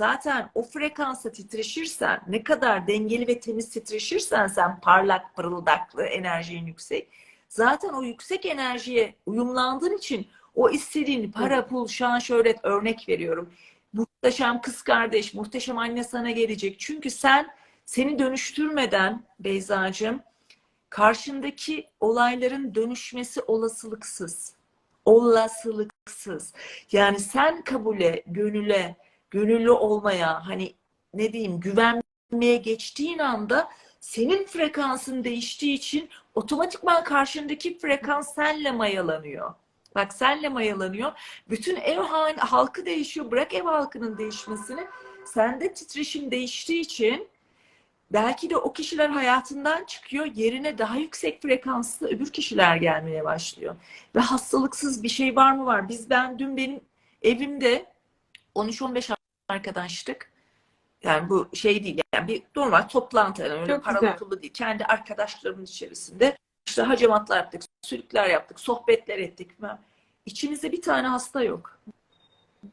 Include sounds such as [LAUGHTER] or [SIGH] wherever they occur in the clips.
Zaten o frekansa titreşirsen, ne kadar dengeli ve temiz titreşirsen sen parlak, pırıldaklı, enerjin yüksek. Zaten o yüksek enerjiye uyumlandığın için o istediğin para, pul, şan, şöhret örnek veriyorum. Muhteşem kız kardeş, muhteşem anne sana gelecek. Çünkü sen seni dönüştürmeden Beyzacığım karşındaki olayların dönüşmesi olasılıksız. Olasılıksız. Yani sen kabule, gönüle, gönüllü olmaya, hani ne diyeyim güvenmeye geçtiğin anda senin frekansın değiştiği için otomatikman karşındaki frekans senle mayalanıyor. Bak senle mayalanıyor. Bütün ev hal- halkı değişiyor. Bırak ev halkının değişmesini. Sende titreşim değiştiği için belki de o kişiler hayatından çıkıyor. Yerine daha yüksek frekanslı öbür kişiler gelmeye başlıyor. Ve hastalıksız bir şey var mı var? Biz ben dün benim evimde 13-15 arkadaştık. Yani bu şey değil yani bir normal toplantı yani öyle Çok paralı güzel. pullu değil. Kendi arkadaşlarımın içerisinde işte hacamatlar yaptık, sülükler yaptık, sohbetler ettik. İçimizde bir tane hasta yok.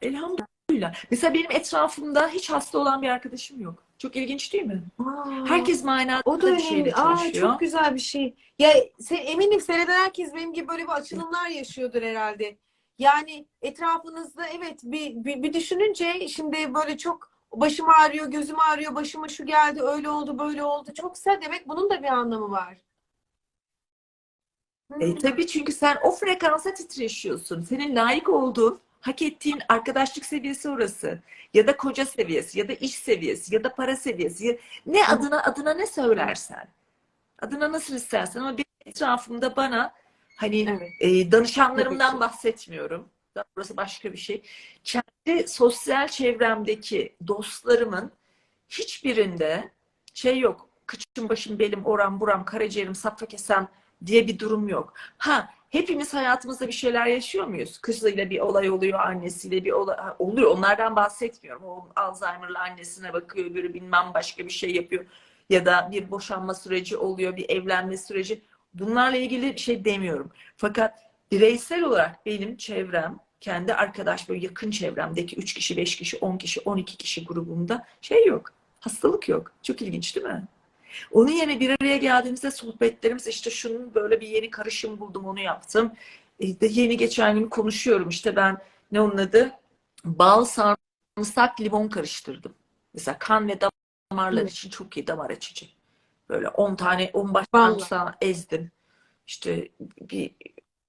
Elhamdülillah. Mesela benim etrafımda hiç hasta olan bir arkadaşım yok. Çok ilginç değil mi? Aa, Herkes manada o da bir şeyle önemli. Aa, çalışıyor. çok güzel bir şey. Ya se- eminim seyreden herkes benim gibi böyle bir açılımlar yaşıyordur herhalde. Yani etrafınızda evet bir, bir, bir düşününce şimdi böyle çok başım ağrıyor, gözüm ağrıyor, başıma şu geldi, öyle oldu, böyle oldu. Çok güzel demek bunun da bir anlamı var. E, Hmm. tabii çünkü sen o frekansa titreşiyorsun. Senin layık olduğun, hak ettiğin arkadaşlık seviyesi orası. Ya da koca seviyesi, ya da iş seviyesi, ya da para seviyesi. Ya- Ne adına adına ne söylersen. Adına nasıl istersen ama benim etrafımda bana hani Evet. e, danışanlarımdan ki. bahsetmiyorum. Burası başka bir şey. Kendi sosyal çevremdeki dostlarımın hiçbirinde şey yok. Kıçım, başım, belim, oram, buram, karaciğerim, safra kesem diye bir durum yok. Ha, hepimiz hayatımızda bir şeyler yaşıyor muyuz? Kızıyla bir olay oluyor, annesiyle bir olay oluyor. Onlardan bahsetmiyorum. O Alzheimer'lı annesine bakıyor, öbürü bilmem başka bir şey yapıyor. Ya da bir boşanma süreci oluyor, bir evlenme süreci. Bunlarla ilgili bir şey demiyorum. Fakat bireysel olarak benim çevrem, kendi arkadaş böyle yakın çevremdeki 3 kişi, 5 kişi, 10 kişi, 12 kişi grubumda şey yok. Hastalık yok. Çok ilginç değil mi? Onun yerine bir araya geldiğimizde sohbetlerimiz işte şunun böyle bir yeni karışım buldum onu yaptım. E, de yeni geçen gün konuşuyorum işte ben ne onun adı? Bal, sarımsak, limon karıştırdım. Mesela kan ve damarlar için çok iyi damar açıcı. Böyle 10 tane 10 baş Vallahi. sarımsağı ezdim. İşte bir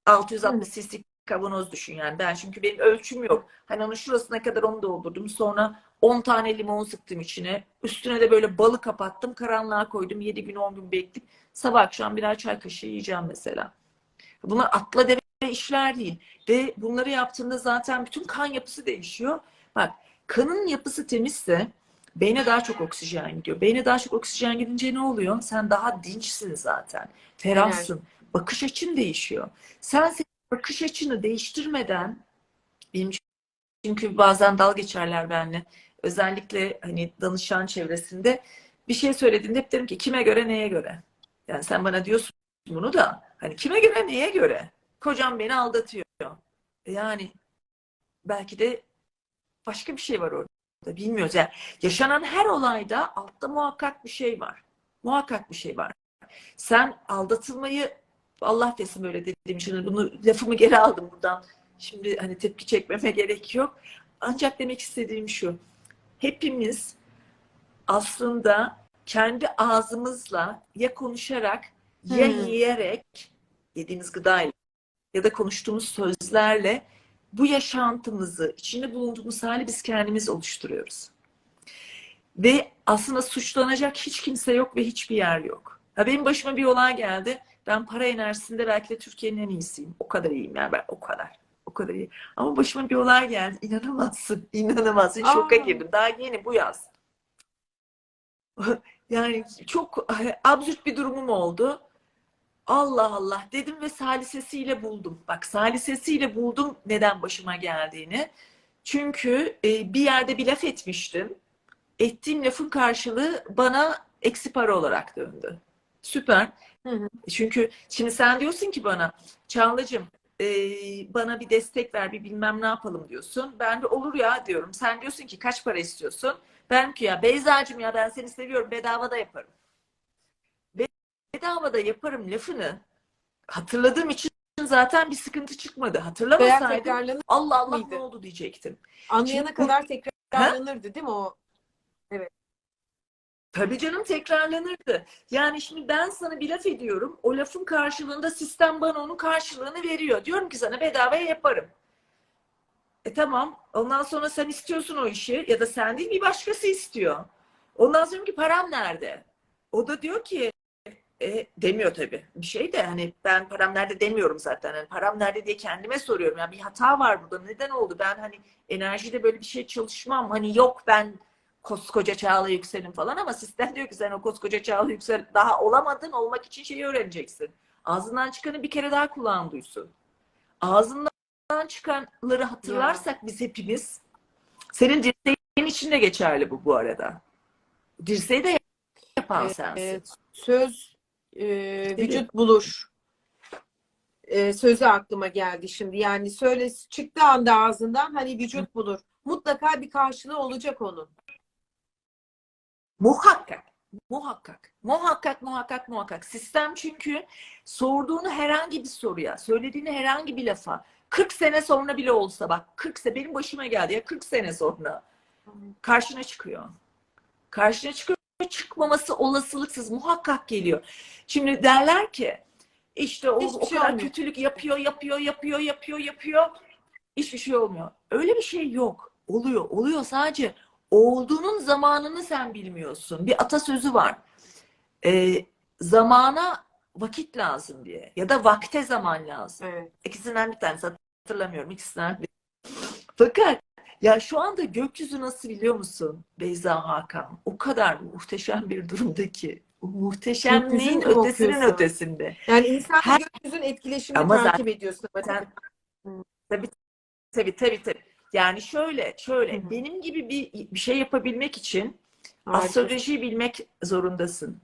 660 cc kavanoz düşün yani. Ben çünkü benim ölçüm yok. Hani onun şurasına kadar onu doldurdum. Sonra 10 tane limon sıktım içine. Üstüne de böyle balı kapattım. Karanlığa koydum. 7 gün 10 gün bekleyip sabah akşam birer çay kaşığı yiyeceğim mesela. Bunlar atla deve işler değil. Ve bunları yaptığında zaten bütün kan yapısı değişiyor. Bak kanın yapısı temizse beyne daha çok oksijen gidiyor. Beyne daha çok oksijen gidince ne oluyor? Sen daha dinçsin zaten. Ferahsın. Bakış açın değişiyor. Sen bakış açını değiştirmeden benim çünkü bazen dal geçerler benimle. Özellikle hani danışan çevresinde bir şey söylediğinde hep derim ki kime göre neye göre? Yani sen bana diyorsun bunu da hani kime göre neye göre? Kocam beni aldatıyor. Yani belki de başka bir şey var orada. Bilmiyoruz. Yani yaşanan her olayda altta muhakkak bir şey var. Muhakkak bir şey var. Sen aldatılmayı Allah desin böyle dediğim için bunu lafımı geri aldım buradan. Şimdi hani tepki çekmeme gerek yok. Ancak demek istediğim şu. Hepimiz aslında kendi ağzımızla ya konuşarak ya Hmm. yiyerek yediğimiz gıdayla ya da konuştuğumuz sözlerle bu yaşantımızı, içinde bulunduğumuz hali biz kendimiz oluşturuyoruz. Ve aslında suçlanacak hiç kimse yok ve hiçbir yer yok. Ha benim başıma bir olay geldi. Ben para enerjisinde belki de Türkiye'nin en iyisiyim. O kadar iyiyim yani ben o kadar. O kadar iyi. Ama başıma bir olay geldi. İnanamazsın. [LAUGHS] İnanamazsın. Şoka Aa. girdim. Daha yeni bu yaz. [LAUGHS] Yani çok [LAUGHS] absürt bir durumum oldu. Allah Allah dedim ve salisesiyle buldum. Bak salisesiyle buldum neden başıma geldiğini. Çünkü e, bir yerde bir laf etmiştim. Ettiğim lafın karşılığı bana eksi para olarak döndü. Süper. Hı hı. Çünkü şimdi sen diyorsun ki bana Çağla'cığım e, bana bir destek ver bir bilmem ne yapalım diyorsun. Ben de olur ya diyorum. Sen diyorsun ki kaç para istiyorsun? Ben ki ya Beyza'cığım ya ben seni seviyorum bedava da yaparım. Bedava da yaparım lafını hatırladığım için zaten bir sıkıntı çıkmadı. Hatırlamasaydım Allah Allah mıydı? ne oldu diyecektim. anlayana Şimdi kadar tekrarlanırdı değil mi o? Tabii canım tekrarlanırdı. Yani şimdi ben sana bir laf ediyorum. O lafın karşılığında sistem bana onun karşılığını veriyor. Diyorum ki sana bedavaya yaparım. E tamam. Ondan sonra sen istiyorsun o işi ya da sen değil bir başkası istiyor. Ondan sonra diyorum ki param nerede? O da diyor ki e, demiyor tabii. Bir şey de hani ben param nerede demiyorum zaten. Hani param nerede diye kendime soruyorum. Ya bir hata var burada. Neden oldu? Ben hani enerjide böyle bir şey çalışmam. Hani yok ben koskoca Çağla Yüksel'in falan ama sistem diyor ki sen o koskoca Çağla Yüksel daha olamadın. Olmak için şeyi öğreneceksin. Ağzından çıkanı bir kere daha kulağın duysun. Ağzından çıkanları hatırlarsak biz hepimiz senin dirseğin için de geçerli bu bu arada. Dirseği de yapan sensin. Ee, söz e, vücut bulur. E, sözü aklıma geldi şimdi. Yani söyle çıktığı anda ağzından hani vücut bulur. Mutlaka bir karşılığı olacak onun. Muhakkak. Muhakkak. Muhakkak, muhakkak, muhakkak. Sistem çünkü sorduğunu herhangi bir soruya, söylediğini herhangi bir lafa 40 sene sonra bile olsa bak 40 sene benim başıma geldi ya 40 sene sonra karşına çıkıyor. Karşına çıkıyor. Çıkmaması olasılıksız muhakkak geliyor. Şimdi derler ki işte o, Hiçbir o şey kadar olmuyor. kötülük yapıyor, yapıyor, yapıyor, yapıyor, yapıyor. Hiçbir şey olmuyor. Öyle bir şey yok. Oluyor. Oluyor sadece olduğunun zamanını sen bilmiyorsun. Bir atasözü var. Ee, zamana vakit lazım diye. Ya da vakte zaman lazım. Evet. İkisinden bir tanesi hatırlamıyorum. İkisinden bir. Fakat ya şu anda gökyüzü nasıl biliyor musun Beyza Hakan? O kadar muhteşem bir durumda ki. O muhteşemliğin Gökyüzünü ötesinin okuyorsun? ötesinde. Yani insan Her- gökyüzünün etkileşimini Ama takip ediyorsun. Sen tabii tabii tabii tabii. Yani şöyle şöyle Hı hı. benim gibi bir bir şey yapabilmek için Harika. astrolojiyi bilmek zorundasın.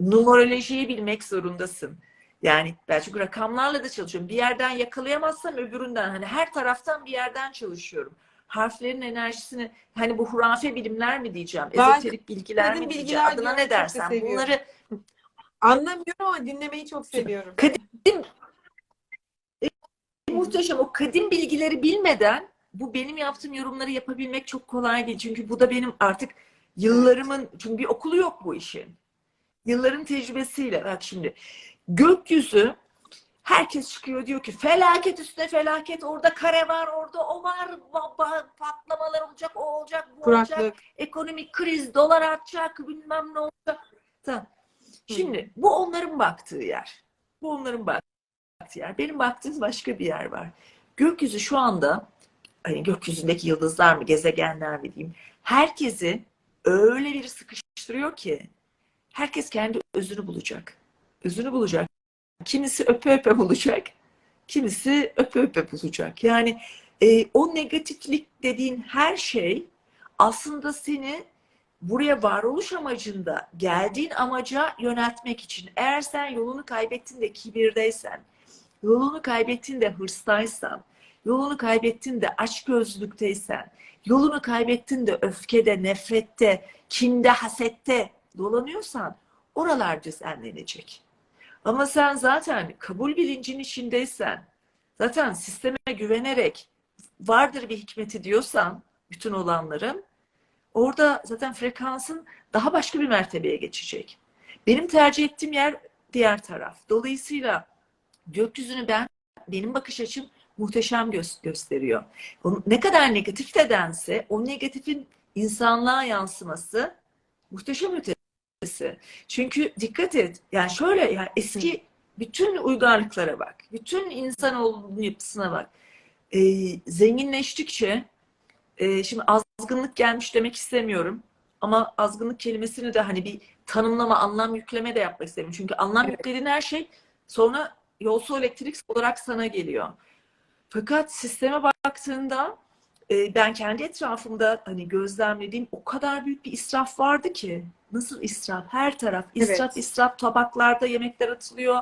Numerolojiyi bilmek zorundasın. Yani ben çünkü rakamlarla da çalışıyorum. Bir yerden yakalayamazsam öbüründen hani her taraftan bir yerden çalışıyorum. Harflerin enerjisini hani bu hurafe bilimler mi diyeceğim, Ben ezoterik bilgiler mi diyeceğim, bilgiler adına diyorum, ne dersen bunları Anlamıyorum ama dinlemeyi çok seviyorum. muhteşem o kadim bilgileri bilmeden bu benim yaptığım yorumları yapabilmek çok kolay değil. Çünkü bu da benim artık yıllarımın çünkü bir okulu yok bu işin. Yılların tecrübesiyle bak şimdi gökyüzü herkes çıkıyor diyor ki felaket üstüne felaket orada kare var orada o var patlamalar olacak o olacak bu olacak Kuraklık. ekonomik kriz dolar artacak bilmem ne olacak. Tamam. Şimdi bu onların baktığı yer. Bu onların baktığı yer. Benim baktığım başka bir yer var. Gökyüzü şu anda hani gökyüzündeki yıldızlar mı, gezegenler mi diyeyim. Herkesi öyle bir sıkıştırıyor ki herkes kendi özünü bulacak. Özünü bulacak. Kimisi öpe öpe bulacak. Kimisi öpe öpe bulacak. Yani e, o negatiflik dediğin her şey aslında seni buraya varoluş amacında geldiğin amaca yöneltmek için. Eğer sen yolunu kaybettin de kibirdeysen, yolunu kaybettin de hırstaysan, yolunu kaybettin de açgözlükteysen, yolunu kaybettin de öfkede, nefrette, kinde, hasette dolanıyorsan oralar düzenlenecek. Ama sen zaten kabul bilincin içindeysen, zaten sisteme güvenerek vardır bir hikmeti diyorsan bütün olanların orada zaten frekansın daha başka bir mertebeye geçecek. Benim tercih ettiğim yer diğer taraf. Dolayısıyla gökyüzünü ben benim bakış açım muhteşem gö- gösteriyor. Ne kadar negatif de dense o negatifin insanlığa yansıması muhteşem ötesi. Çünkü dikkat et yani şöyle yani eski bütün uygarlıklara bak. Bütün insanoğlunun yapısına bak. Ee, zenginleştikçe e, şimdi azgınlık gelmiş demek istemiyorum. Ama azgınlık kelimesini de hani bir tanımlama, anlam yükleme de yapmak istemiyorum. Çünkü anlam Evet. yüklediğin her şey sonra yolsu elektrik olarak sana geliyor. Fakat sisteme baktığında e, ben kendi etrafımda hani gözlemlediğim o kadar büyük bir israf vardı ki. Nasıl israf? Her taraf israf, Evet. israf. Tabaklarda yemekler atılıyor.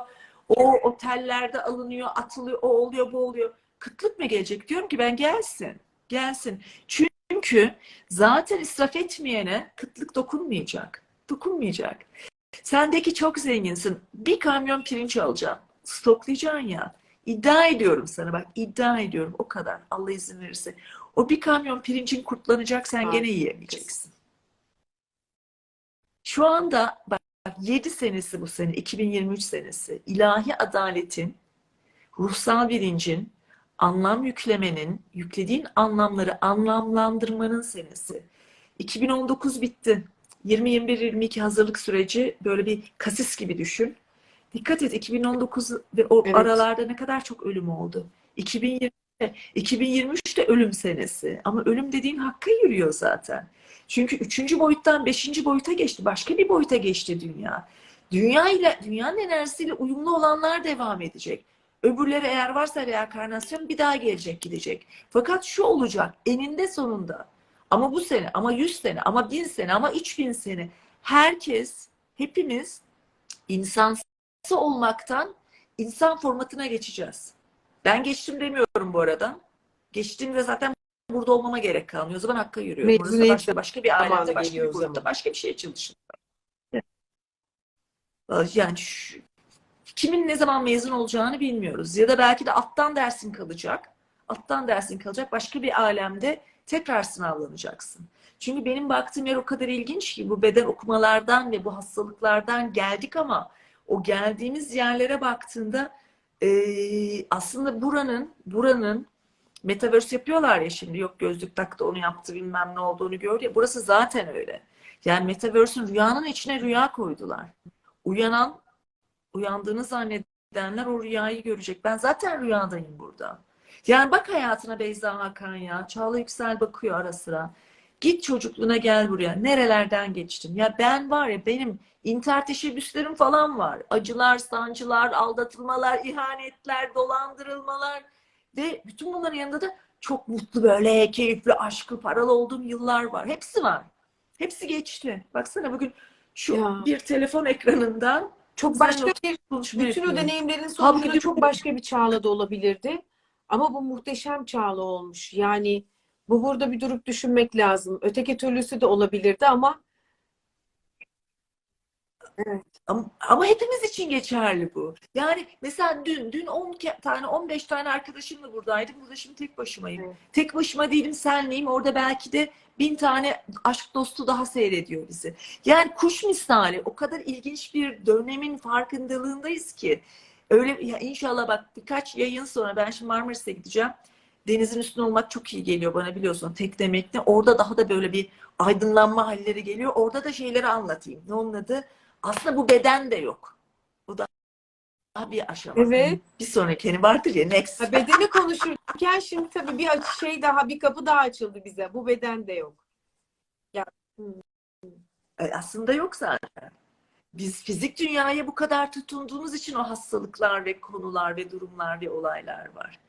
O otellerde alınıyor, atılıyor, o oluyor, bu oluyor. Kıtlık mı gelecek? Diyorum ki ben gelsin. Gelsin. Çünkü zaten israf etmeyene kıtlık dokunmayacak. Dokunmayacak. Sendeki çok zenginsin. Bir kamyon pirinç alacaksın. Stoklayacaksın ya. İddia ediyorum sana bak iddia ediyorum o kadar Allah izin verirse. O bir kamyon pirincin kurtlanacak sen gene yiyemeyeceksin. Şu anda bak 7 senesi bu sene 2023 senesi ilahi adaletin ruhsal bilincin anlam yüklemenin yüklediğin anlamları anlamlandırmanın senesi. 2019 bitti. 2021-22 hazırlık süreci böyle bir kasis gibi düşün. Dikkat et 2019 ve o Evet. aralarda ne kadar çok ölüm oldu. 2020 2023 de ölüm senesi. Ama ölüm dediğin hakka yürüyor zaten. Çünkü üçüncü boyuttan beşinci boyuta geçti. Başka bir boyuta geçti dünya. Dünya ile dünyanın enerjisiyle uyumlu olanlar devam edecek. Öbürleri eğer varsa reenkarnasyon bir daha gelecek gidecek. Fakat şu olacak eninde sonunda. Ama bu sene, ama yüz sene, ama bin sene, ama üç bin sene. Herkes, hepimiz insansı olmaktan insan formatına geçeceğiz. Ben geçtim demiyorum bu arada. Geçtiğimde zaten burada olmama gerek kalmıyor. O zaman hakka yürüyorum. Burası Mezuniyet başka, başka bir alemde, başka bir zaman. başka bir şeye çalışın. Yani şu- kimin ne zaman mezun olacağını bilmiyoruz. Ya da belki de alttan dersin kalacak. Alttan dersin kalacak. Başka bir alemde tekrar sınavlanacaksın. Çünkü benim baktığım yer o kadar ilginç ki bu beden okumalardan ve bu hastalıklardan geldik ama o geldiğimiz yerlere baktığında eee, aslında buranın buranın metaverse yapıyorlar ya şimdi yok gözlük taktı onu yaptı bilmem ne olduğunu gördü ya burası zaten öyle. Yani metaverse'ün rüyanın içine rüya koydular. Uyanan uyandığını zannedenler o rüyayı görecek. Ben zaten rüyadayım burada. Yani bak hayatına Beyza Hakan ya. Çağla Yüksel bakıyor ara sıra. Git çocukluğuna gel buraya. Nerelerden geçtin? Ya ben var ya benim intihar teşebbüslerim falan var. Acılar, sancılar, aldatılmalar, ihanetler, dolandırılmalar ve bütün bunların yanında da çok mutlu böyle keyifli, aşklı, paralı olduğum yıllar var. Hepsi var. Hepsi geçti. Baksana bugün şu Ya. bir telefon ekranından Çok başka bir konuşma bütün o deneyimlerin sonucunda çok başka bir çağla da olabilirdi. Ama bu muhteşem çağla olmuş. Yani bu burada bir durup düşünmek lazım. Öteki türlüsü de olabilirdi ama Ama, ama hepimiz için geçerli bu. Yani mesela dün dün 10 ke- tane 15 tane arkadaşımla buradaydım. Burada şimdi tek başımayım. Evet. Tek başıma değilim senleyim. Orada belki de bin tane aşk dostu daha seyrediyor bizi. Yani kuş misali o kadar ilginç bir dönemin farkındalığındayız ki. Öyle ya inşallah bak birkaç yayın sonra ben şimdi Marmaris'e gideceğim. Denizin üstünde olmak çok iyi geliyor bana biliyorsun. Tek demekle. Orada daha da böyle bir aydınlanma halleri geliyor. Orada da şeyleri anlatayım. Ne onun adı? Aslında bu beden de yok. Bu da daha bir aşama. Evet. Bir sonraki hani vardır ya next. ha, bedeni konuşurken şimdi tabii bir şey daha bir kapı daha açıldı bize. Bu beden de yok. E, Aslında yok zaten. Biz fizik dünyaya bu kadar tutunduğumuz için o hastalıklar ve konular ve durumlar ve olaylar var.